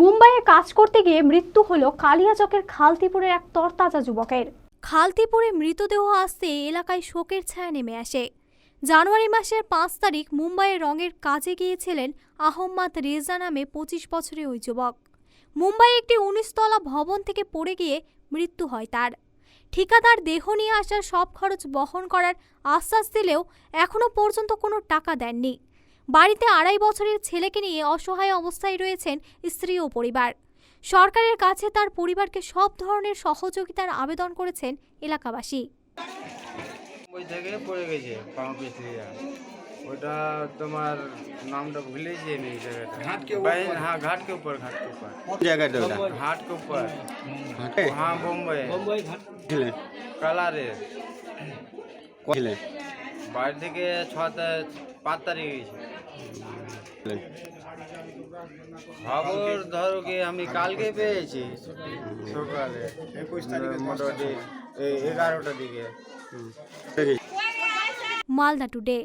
মুম্বাইয়ে কাজ করতে গিয়ে মৃত্যু হলো কালিয়াচকের খালতিপুরের এক তরতাজা যুবকের। খালতিপুরে মৃতদেহ আসতে এলাকায় শোকের ছায়া নেমে আসে। জানুয়ারি মাসের পাঁচ তারিখ মুম্বাইয়ে রঙের কাজে গিয়েছিলেন আহম্মদ রেজা নামে পঁচিশ বছরের ওই যুবক। মুম্বাইয়ে একটি উনিশতলা ভবন থেকে পড়ে গিয়ে মৃত্যু হয় তার। ঠিকাদার দেহ নিয়ে আসার সব খরচ বহন করার আশ্বাস দিলেও এখনও পর্যন্ত কোনো টাকা দেননি। বাড়িতে আড়াই বছরের ছেলেকে নিয়ে অসহায় অবস্থায় রয়েছেন স্ত্রী ও পরিবার। সরকারের কাছে তার পরিবারকে সব ধরনের সহযোগিতার আবেদন করেছেন এলাকাবাসী। ওই থেকে পড়ে গেছে তোমার নামটা ভুলে যে নেই জায়গাটা। উপর? হ্যাঁ, জায়গাটা উপর হ্যাঁ বোম্বাই। বোম্বাই ঘাট। কালারে। বাইরে থেকে ছ পাঁচ তারিখ গেছে। খবর ধরো কি আমি কালকে পেয়েছি। সকালে মোটামুটি এগারোটার দিকে। মালদা টুডে।